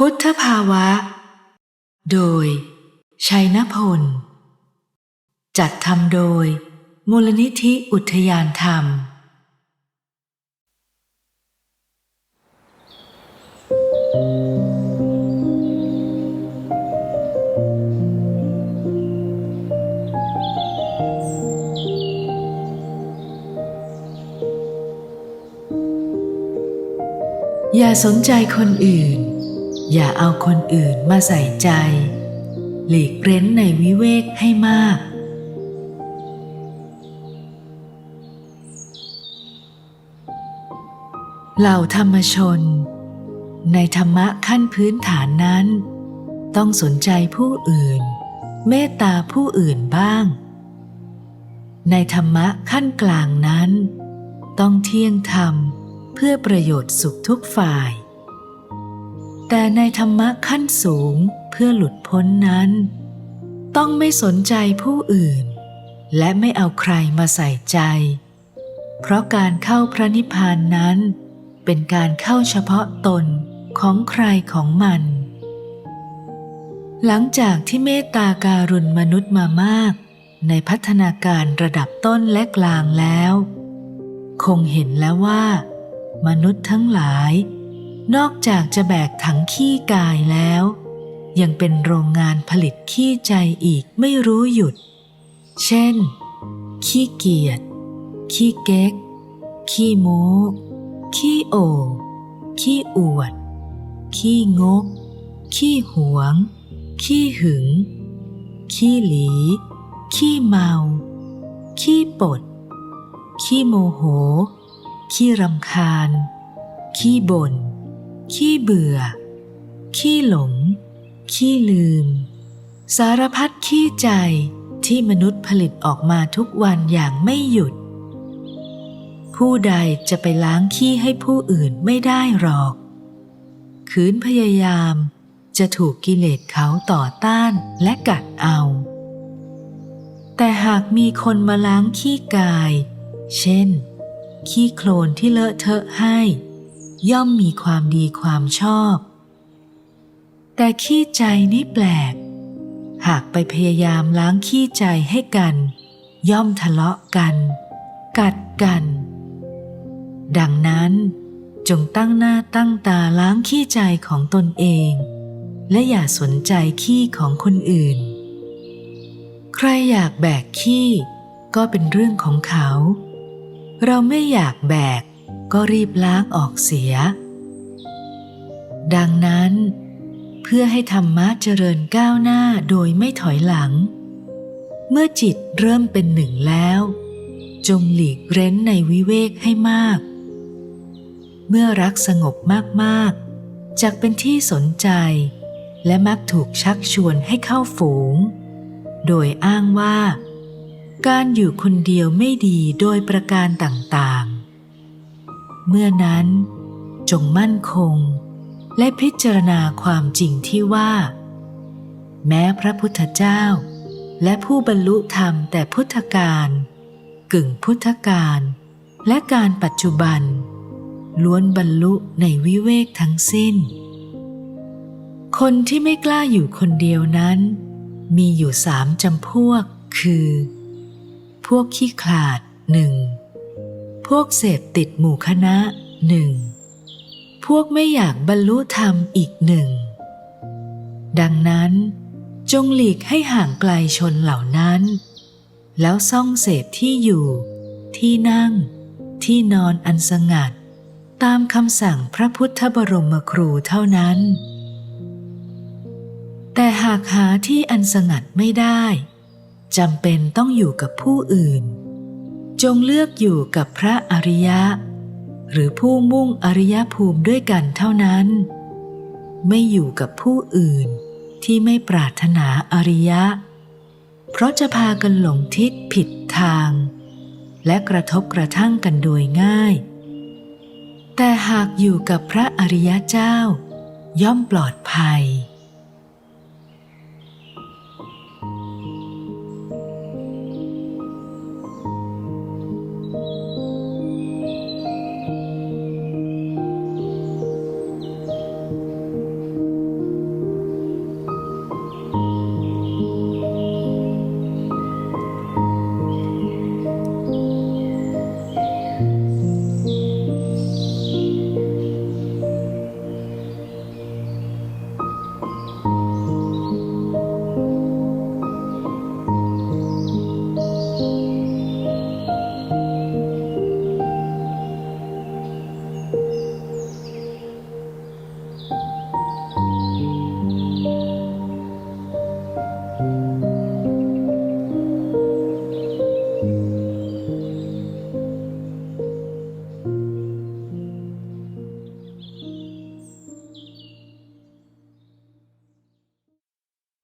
พุทธภาวะ โดย ชัยนพล จัดทำโดย มูลนิธิอุทยานธรรม อย่าสนใจคนอื่น อย่าเอาคนอื่นมาใส่ใจ หลีกเร้นในวิเวกให้มาก เหล่าธรรมชน ในธรรมะขั้นพื้นฐานนั้น ต้องสนใจผู้อื่น เมตตาผู้อื่นบ้าง ในธรรมะขั้นกลางนั้น ต้องเที่ยงธรรมเพื่อประโยชน์สุขทุกฝ่าย แต่ในธรรมะขั้นสูงเพื่อหลุดพ้นนั้น ต้องไม่สนใจผู้อื่น และไม่เอาใครมาใส่ใจ เพราะการเข้าพระนิพพานนั้น เป็นการเข้าเฉพาะตนของใครของมัน หลังจากที่เมตตาการุณมนุษย์มามาก ในพัฒนาการระดับต้นและกลางแล้ว คงเห็นแล้วว่า มนุษย์ทั้งหลาย นอกจากจะแบกถังขี้กายแล้ว ยังเป็นโรงงานผลิตขี้ใจอีกไม่รู้หยุด เช่น ขี้เกียจ ขี้เก๊ก ขี้โม้ขี้โอขี้อวด ขี้งก ขี้หวง ขี้หึง ขี้หลี ขี้เมา ขี้ปด ขี้โมโห ขี้รำคาญ ขี้บน่น ขี้เบื่อ ขี้หลง ขี้ลืม สารพัดขี้ใจที่มนุษย์ผลิตออกมาทุกวันอย่างไม่หยุด ผู้ใดจะไปล้างขี้ให้ผู้อื่นไม่ได้หรอกคืนพยายามจะถูกกิเลสเขาต่อต้านและกัดเอา แต่หากมีคนมาล้างขี้กาย เช่น ขี้โคลนที่เลอะเทอะให้ ย่อมมีความดีความชอบ แต่ขี้ใจนี่แปลก หากไปพยายามล้างขี้ใจให้กัน ย่อมทะเลาะกัน กัดกัน ดังนั้นจงตั้งหน้าตั้งตาล้างขี้ใจของตนเอง และอย่าสนใจขี้ของคนอื่น ใครอยากแบกขี้ก็เป็นเรื่องของเขา เราไม่อยากแบก ก็รีบล้างออกเสีย ดังนั้น เพื่อให้ธรรมะเจริญก้าวหน้าโดยไม่ถอยหลัง เมื่อจิตเริ่มเป็นหนึ่งแล้ว จงหลีกเร้นในวิเวกให้มาก เมื่อรักสงบมากๆจักเป็นที่สนใจ และมักถูกชักชวนให้เข้าฝูง โดยอ้างว่าการอยู่คนเดียวไม่ดีโดยประการต่างๆ เมื่อนั้นจงมั่นคง และพิจารณาความจริงที่ว่า แม้พระพุทธเจ้า และผู้บรรลุธรรมแต่พุทธกาลกึ่งพุทธกาลและการปัจจุบัน ล้วนบรรลุในวิเวกทั้งสิ้น คนที่ไม่กล้าอยู่คนเดียวนั้น มีอยู่สามจำพวกคือ พวกขี้ขลาดหนึ่ง พวกเสพติดหมู่คณะหนึ่งพวกไม่อยากบรรลุธรรมอีกหนึ่ง ดังนั้น จงหลีกให้ห่างไกลชนเหล่านั้น แล้วซ่องเสพที่อยู่ ที่นั่ง ที่นอนอันสงัด ตามคำสั่งพระพุทธบรมครูเท่านั้น แต่หากหาที่อันสงัดไม่ได้จำเป็นต้องอยู่กับผู้อื่น จงเลือกอยู่กับพระอริยะ หรือผู้มุ่งอริยภูมิด้วยกันเท่านั้น ไม่อยู่กับผู้อื่นที่ไม่ปรารถนาอริยะ เพราะจะพากันหลงทิศผิดทาง และกระทบกระทั่งกันโดยง่าย แต่หากอยู่กับพระอริยเจ้า ย่อมปลอดภัย